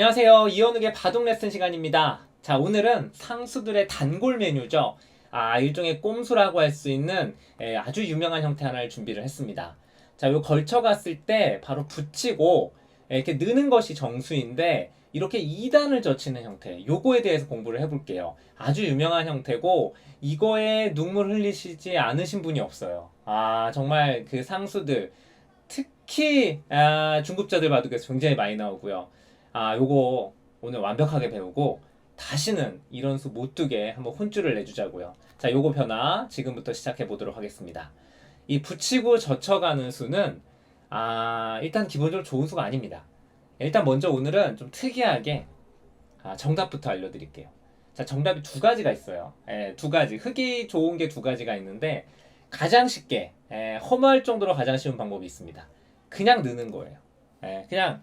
안녕하세요. 이현욱의 바둑 레슨 시간입니다. 자, 오늘은 상수들의 단골 메뉴죠. 아, 일종의 꼼수라고 할 수 있는 예, 아주 유명한 형태 하나를 준비를 했습니다. 자, 요 걸쳐갔을 때 바로 붙이고 예, 이렇게 느는 것이 정수인데 이렇게 2단을 젖히는 형태, 요거에 대해서 공부를 해볼게요. 아주 유명한 형태고 이거에 눈물 흘리시지 않으신 분이 없어요. 아, 정말 그 상수들 특히 아, 중급자들 바둑에서 굉장히 많이 나오고요. 아, 요거 오늘 완벽하게 배우고 다시는 이런 수 못 두게 한번 혼쭐을 내주자고요. 자, 요거 변화 지금부터 시작해 보도록 하겠습니다. 이 붙이고 젖혀가는 수는 아, 일단 기본적으로 좋은 수가 아닙니다. 일단 먼저 오늘은 좀 특이하게 아, 정답부터 알려드릴게요. 자, 정답이 두 가지가 있어요. 예, 두 가지. 흙이 좋은 게 두 가지가 있는데 가장 쉽게 예, 허무할 정도로 가장 쉬운 방법이 있습니다. 그냥 느는 거예요. 예, 그냥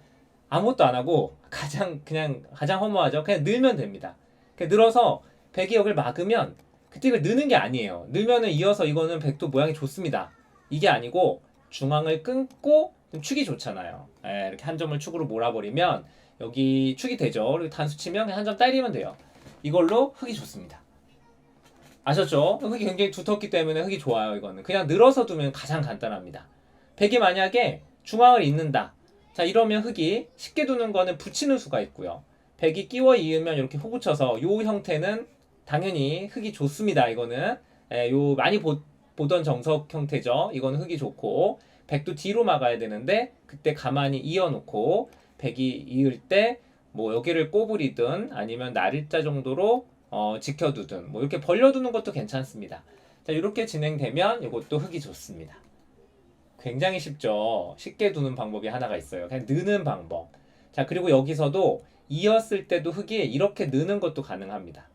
아무것도 안 하고 가장 그냥 가장 허무하죠. 그냥 늘면 됩니다. 그냥 늘어서 백이 여기를 막으면 이걸 느는 게 아니에요. 늘면은 이어서 이거는 백도 모양이 좋습니다. 이게 아니고 중앙을 끊고 좀 축이 좋잖아요. 예, 이렇게 한 점을 축으로 몰아버리면 여기 축이 되죠. 그리고 단수 치면 한 점 때리면 돼요. 이걸로 흙이 좋습니다. 아셨죠? 흙이 굉장히 두텁기 때문에 흙이 좋아요. 이거는 그냥 늘어서 두면 가장 간단합니다. 백이 만약에 중앙을 잇는다. 자 이러면 흙이 쉽게 두는 거는 붙이는 수가 있고요. 백이 끼워 이으면 이렇게 호붙여서 요 형태는 당연히 흙이 좋습니다. 이거는 예, 요 많이 보, 보던 정석 형태죠. 이거는 흙이 좋고 백도 뒤로 막아야 되는데 그때 가만히 이어놓고 백이 이을 때 뭐 여기를 꼬부리든 아니면 날일자 정도로 어, 지켜두든 뭐 이렇게 벌려두는 것도 괜찮습니다. 자 이렇게 진행되면 이것도 흙이 좋습니다. 굉장히 쉽죠. 쉽게 두는 방법이 하나가 있어요. 그냥 느는 방법. 자 그리고 여기서도 이었을 때도 흙이 이렇게 느는 것도 가능합니다.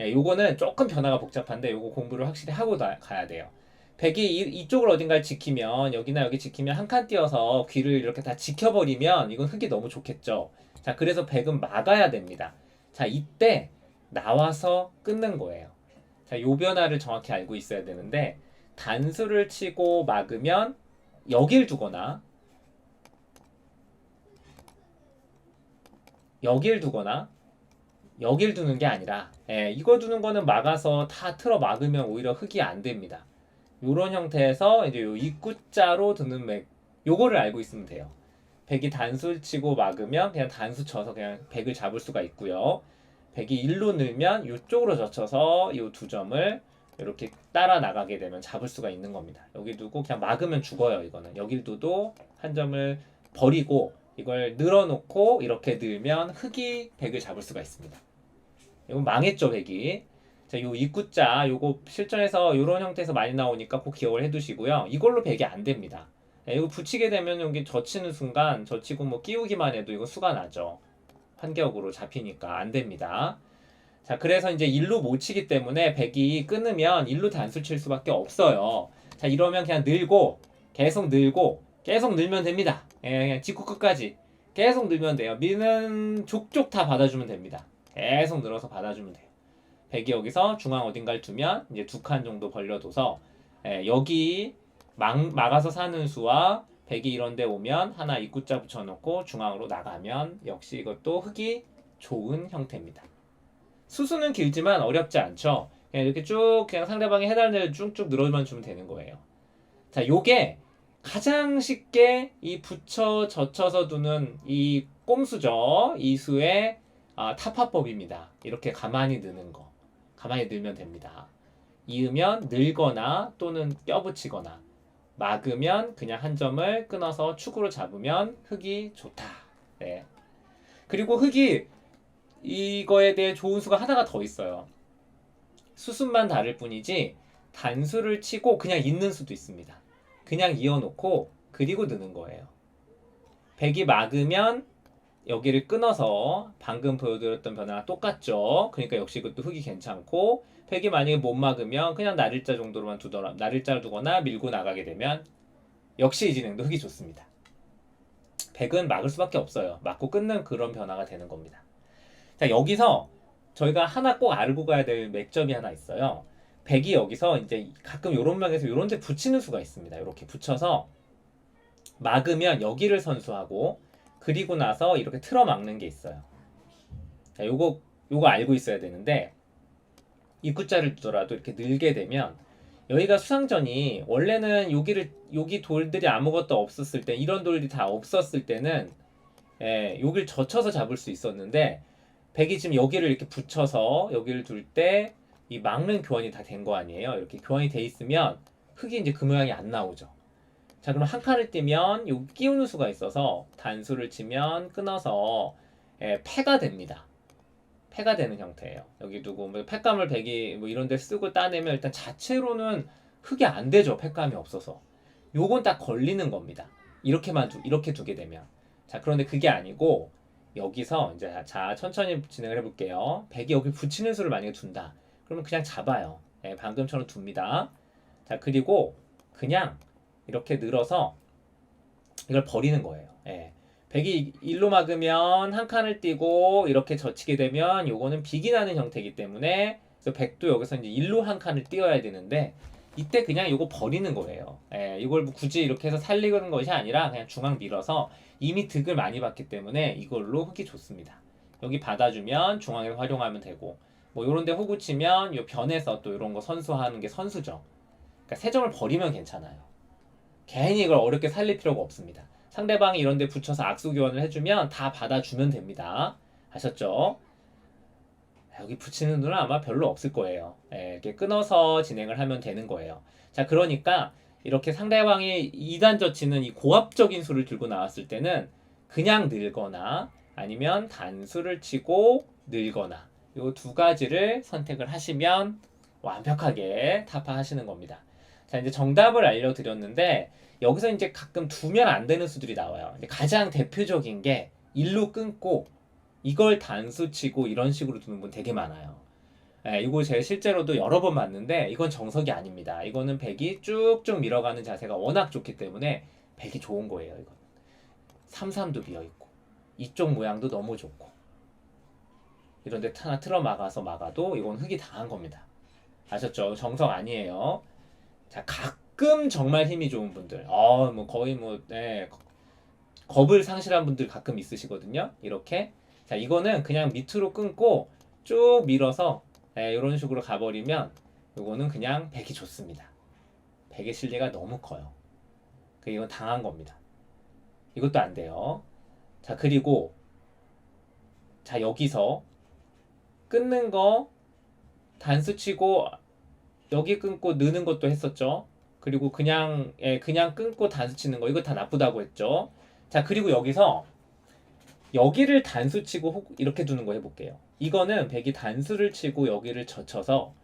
예, 요거는 조금 변화가 복잡한데 요거 공부를 확실히 하고 나- 가야 돼요. 백이 이, 이 쪽을 어딘가를 지키면 여기나 여기 지키면 한 칸 띄어서 귀를 이렇게 다 지켜버리면 이건 흙이 너무 좋겠죠. 자 그래서 백은 막아야 됩니다. 자 이때 나와서 끊는 거예요. 자 요 변화를 정확히 알고 있어야 되는데 단수를 치고 막으면 여길 두거나 여길 두거나 여길 두는 게 아니라 예, 이거 두는 거는 막아서 다 틀어 막으면 오히려 흙이 안 됩니다. 요런 형태에서 이제 요 입구자로 두는 맥 요거를 알고 있으면 돼요. 백이 단수를 치고 막으면 그냥 단수 쳐서 그냥 백을 잡을 수가 있고요. 백이 일로 늘면 이쪽으로 젖혀서 이 두 점을 이렇게 따라 나가게 되면 잡을 수가 있는 겁니다. 여기 두고 그냥 막으면 죽어요. 이거는 여길 두도 한 점을 버리고 이걸 늘어놓고 이렇게 늘면 흙이 백을 잡을 수가 있습니다. 이건 망했죠 백이. 자, 요 입구자 요거 실전에서 이런 형태에서 많이 나오니까 꼭 기억을 해두시고요. 이걸로 백이 안 됩니다. 예, 이거 붙이게 되면 여기 젖히는 순간 젖히고 뭐 끼우기만 해도 이거 수가 나죠. 환격으로 잡히니까 안 됩니다. 자, 그래서 이제 일로 못 치기 때문에 백이 끊으면 일로 단수 칠 수밖에 없어요. 자, 이러면 그냥 늘고 계속 늘고 계속 늘면 됩니다. 예, 그냥 짚고 끝까지 계속 늘면 돼요. 미는 족족 다 받아주면 됩니다. 계속 늘어서 받아주면 돼요. 백이 여기서 중앙 어딘가를 두면 이제 두 칸 정도 벌려둬서 예, 여기 막, 막아서 사는 수와 백이 이런 데 오면 하나 입구자 붙여놓고 중앙으로 나가면 역시 이것도 흙이 좋은 형태입니다. 수수는 길지만 어렵지 않죠. 그냥 이렇게 쭉 그냥 상대방이 해달라는 대로 쭉쭉 늘어만 주면 되는 거예요. 자, 요게 가장 쉽게 이 붙여 젖혀서 두는 이 꼼수죠. 이 수의 아, 타파법입니다. 이렇게 가만히 느는 거. 가만히 늘면 됩니다. 이으면 늘거나 또는 껴붙이거나 막으면 그냥 한 점을 끊어서 축으로 잡으면 흙이 좋다. 네. 그리고 흙이 이거에 대해 좋은 수가 하나가 더 있어요. 수순만 다를 뿐이지 단수를 치고 그냥 잇는 수도 있습니다. 그냥 이어놓고 그리고 느는 거예요. 백이 막으면 여기를 끊어서 방금 보여드렸던 변화랑 똑같죠. 그러니까 역시 이것도 흙이 괜찮고 백이 만약에 못 막으면 그냥 날일자 정도로만 두더라 날일자를 두거나 밀고 나가게 되면 역시 이 진행도 흙이 좋습니다. 백은 막을 수밖에 없어요. 막고 끊는 그런 변화가 되는 겁니다. 자 여기서 저희가 하나 꼭 알고 가야 될 맥점이 하나 있어요. 백이 여기서 이제 가끔 이런 면에서 이런 데 붙이는 수가 있습니다. 이렇게 붙여서 막으면 여기를 선수하고 그리고 나서 이렇게 틀어 막는 게 있어요. 자, 요거 요거 알고 있어야 되는데 입구자를 두더라도 이렇게 늘게 되면 여기가 수상전이 원래는 여기를 여기 돌들이 아무것도 없었을 때 이런 돌들이 다 없었을 때는 예, 여기를 젖혀서 잡을 수 있었는데 백이 지금 여기를 이렇게 붙여서 여기를 둘 때 이 막는 교환이 다 된 거 아니에요. 이렇게 교환이 돼 있으면 흙이 이제 그 모양이 안 나오죠. 자 그럼 한 칸을 띄면 여기 끼우는 수가 있어서 단수를 치면 끊어서 예, 패가 됩니다. 패가 되는 형태예요. 여기 두고 뭐 팩감을 백이 뭐 이런 데 쓰고 따내면 일단 자체로는 흙이 안 되죠. 팩감이 없어서. 요건 딱 걸리는 겁니다. 이렇게만 두, 이렇게 두게 되면. 자, 그런데 그게 아니고 여기서 이제 자, 천천히 진행을 해 볼게요. 백이 여기 붙이는 수를 만약에 둔다. 그러면 그냥 잡아요. 예, 방금처럼 둡니다. 자, 그리고 그냥 이렇게 늘어서 이걸 버리는 거예요. 예. 백이 일로 막으면 한 칸을 띄고 이렇게 젖히게 되면 요거는 빅이 나는 형태이기 때문에 그래서 백도 여기서 이제 일로 한 칸을 띄어야 되는데 이때 그냥 요거 버리는 거예요. 예, 이걸 뭐 굳이 이렇게 해서 살리는 것이 아니라 그냥 중앙 밀어서 이미 득을 많이 받기 때문에 이걸로 흙이 좋습니다. 여기 받아주면 중앙에 활용하면 되고 뭐 요런 데 호구 치면 요 변에서 또 이런 거 선수하는 게 선수죠. 그러니까 세 점을 버리면 괜찮아요. 괜히 이걸 어렵게 살릴 필요가 없습니다. 상대방이 이런 데 붙여서 악수 교환을 해주면 다 받아주면 됩니다. 아셨죠? 여기 붙이는 눈은 아마 별로 없을 거예요. 예, 이렇게 끊어서 진행을 하면 되는 거예요. 자, 그러니까 이렇게 상대방이 2단 젖히는 이 고압적인 수를 들고 나왔을 때는 그냥 늘거나 아니면 단수를 치고 늘거나 이 두 가지를 선택을 하시면 완벽하게 타파하시는 겁니다. 자, 이제 정답을 알려드렸는데 여기서 이제 가끔 두면 안 되는 수들이 나와요. 가장 대표적인 게 일로 끊고 이걸 단수 치고 이런 식으로 두는 분 되게 많아요. 예, 이거 제가 실제로도 여러 번 봤는데 이건 정석이 아닙니다. 이거는 백이 쭉쭉 밀어가는 자세가 워낙 좋기 때문에 백이 좋은 거예요. 이건 삼삼도 비어 있고 이쪽 모양도 너무 좋고 이런데 하나 틀어 막아서 막아도 이건 흙이 당한 겁니다. 아셨죠? 정석 아니에요. 자 가끔 정말 힘이 좋은 분들, 어뭐 거의 뭐 네, 겁을 상실한 분들 가끔 있으시거든요. 이렇게 자 이거는 그냥 밑으로 끊고 쭉 밀어서 네, 이런 식으로 가버리면 이거는 그냥 백이 좋습니다. 백의 실리가 너무 커요. 그 이건 당한 겁니다. 이것도 안 돼요. 자 그리고 자 여기서 끊는 거 단수 치고 여기 끊고 느는 것도 했었죠. 그리고 그냥 예, 그냥 끊고 단수 치는 거 이거 다 나쁘다고 했죠. 자 그리고 여기서 여기를 단수 치고 혹 이렇게 두는 거 해볼게요. 이거는 백이 단수를 치고 여기를 젖혀서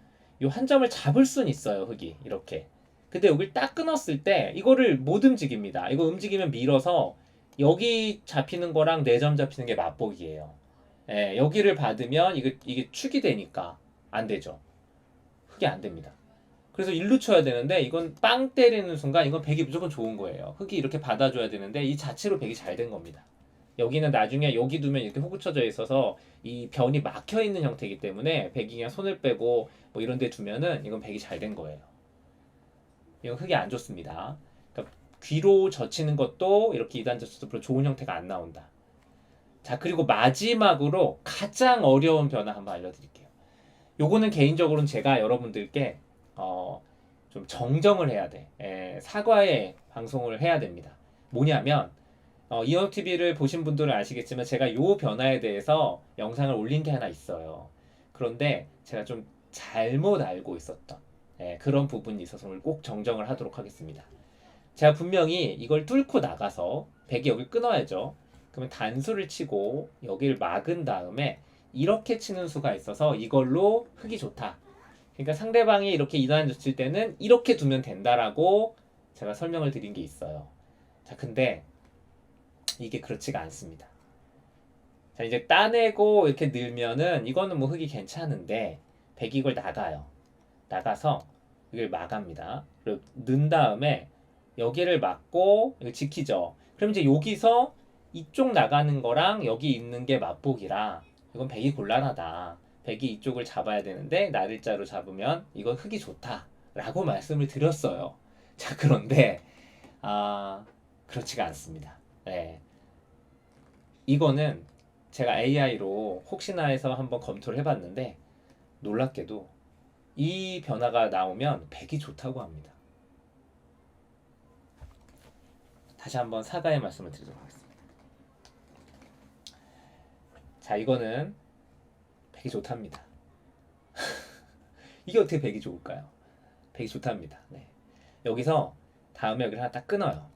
요한 점을 잡을 순 있어요 흙이 이렇게. 근데 여기를 딱 끊었을 때 이거를 못 움직입니다. 이거 움직이면 밀어서 여기 잡히는 거랑 네 점 잡히는 게 맞보기예요. 예, 여기를 받으면 이게 이게 축이 되니까 안 되죠. 흙이 안 됩니다. 그래서 일로 쳐야 되는데 이건 빵 때리는 순간 이건 백이 무조건 좋은 거예요. 흙이 이렇게 받아줘야 되는데 이 자체로 백이 잘 된 겁니다. 여기는 나중에 여기 두면 이렇게 호구쳐져 있어서 이 변이 막혀 있는 형태이기 때문에 백이 그냥 손을 빼고 뭐 이런 데 두면은 이건 백이 잘 된 거예요. 이건 흙이 안 좋습니다. 그러니까 귀로 젖히는 것도 이렇게 2단 젖혀도 별로 좋은 형태가 안 나온다. 자, 그리고 마지막으로 가장 어려운 변화 한번 알려드릴게요. 요거는 개인적으로는 제가 여러분들께 어, 좀 정정을 해야 돼. 에, 사과의 방송을 해야 됩니다. 뭐냐면 어, 이어TV를 보신 분들은 아시겠지만 제가 요 변화에 대해서 영상을 올린 게 하나 있어요. 그런데 제가 좀 잘못 알고 있었던 예, 그런 부분이 있어서 오늘 꼭 정정을 하도록 하겠습니다. 제가 분명히 이걸 뚫고 나가서 백이 여기 끊어야죠. 그러면 단수를 치고 여기를 막은 다음에 이렇게 치는 수가 있어서 이걸로 흙이 좋다. 그러니까 상대방이 이렇게 이단을 칠 때는 이렇게 두면 된다라고 제가 설명을 드린 게 있어요. 자, 근데 이게 그렇지가 않습니다. 자, 이제 따내고 이렇게 늘면은 이거는 뭐 흙이 괜찮은데 이걸 나가요. 나가서 이걸 막합니다. 그리고 넣은 다음에 여기를 막고 이거 지키죠. 그럼 이제 여기서 이쪽 나가는 거랑 여기 있는 게 맞보기라 이건 백이 곤란하다. 백이 이쪽을 잡아야 되는데 나를자로 잡으면 이건 흙이 좋다라고 말씀을 드렸어요. 자 그런데 아 그렇지가 않습니다. 네. 이거는 제가 AI로 혹시나 해서 한번 검토를 해봤는데 놀랍게도 이 변화가 나오면 100이 좋다고 합니다. 다시 한번 사과의 말씀을 드리도록 하겠습니다. 자, 이거는 100이 좋답니다. 이게 어떻게 100이 좋을까요? 100이 좋답니다. 네. 여기서 다음에 여기를 하나 딱 끊어요.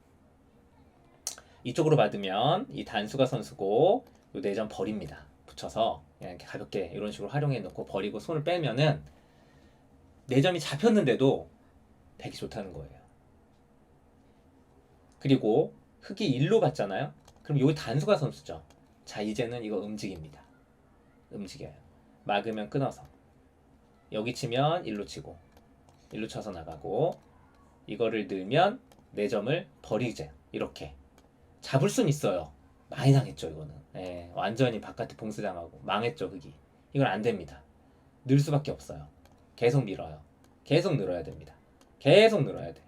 이쪽으로 받으면 이 단수가 선수고 요 내점 버립니다. 붙여서 그냥 이렇게 가볍게 이런 식으로 활용해 놓고 버리고 손을 빼면은 내점이 잡혔는데도 100이 좋다는 거예요. 그리고 흑이 1로 갔잖아요. 그럼 여기 단수가 선수죠. 자, 이제는 이거 움직입니다. 움직여요. 막으면 끊어서. 여기 치면 1로 치고 1로 쳐서 나가고 이거를 넣으면 4점을 버리죠. 이렇게. 잡을 순 있어요. 많이 당했죠, 이거는. 예, 완전히 바깥에 봉쇄당하고 망했죠, 흑이. 이건 안 됩니다. 늘 수밖에 없어요. 계속 밀어요. 계속 늘어야 됩니다. 계속 늘어야 돼.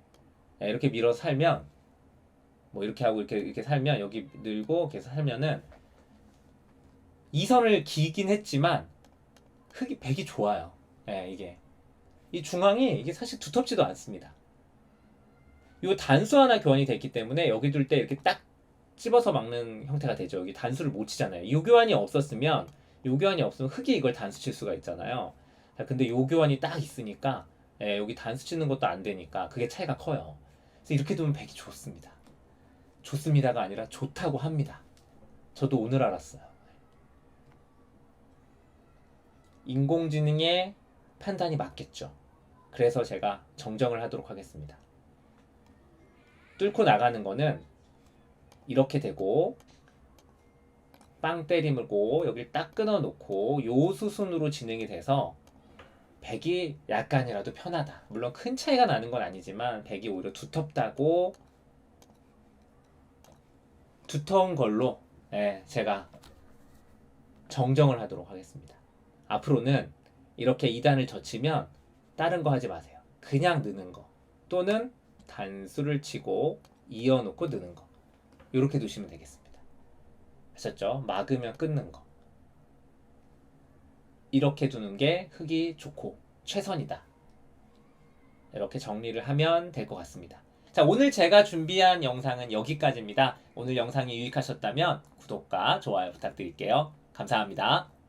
예, 이렇게 밀어 살면 뭐 이렇게 하고 이렇게 이렇게 살면 여기 늘고 계속 살면은 이 선을 기긴 했지만 흑이 백이 좋아요. 예, 이게 이 중앙이 이게 사실 두텁지도 않습니다. 요 단수 하나 교환이 됐기 때문에 여기 둘 때 이렇게 딱 찝어서 막는 형태가 되죠. 여기 단수를 못 치잖아요. 요 교환이 없었으면 요 교환이 없으면 흑이 이걸 단수 칠 수가 있잖아요. 자, 근데 요 교환이 딱 있으니까 예, 여기 단수 치는 것도 안 되니까 그게 차이가 커요. 그래서 이렇게 두면 백이 좋습니다. 좋습니다가 아니라 좋다고 합니다. 저도 오늘 알았어요. 인공지능의 판단이 맞겠죠. 그래서 제가 정정을 하도록 하겠습니다. 뚫고 나가는 거는 이렇게 되고 빵 때리고 여기를 딱 끊어 놓고 요 수순으로 진행이 돼서 백이 약간이라도 편하다. 물론 큰 차이가 나는 건 아니지만 백이 오히려 두텁다고 두터운 걸로 예, 제가 정정을 하도록 하겠습니다. 앞으로는 이렇게 2단을 젖히면 다른 거 하지 마세요. 그냥 느는 거 또는 단수를 치고 이어놓고 느는 거 이렇게 두시면 되겠습니다. 아셨죠? 막으면 끊는 거 이렇게 두는 게 흙이 좋고 최선이다. 이렇게 정리를 하면 될 것 같습니다. 자, 오늘 제가 준비한 영상은 여기까지입니다. 오늘 영상이 유익하셨다면 구독과 좋아요 부탁드릴게요. 감사합니다.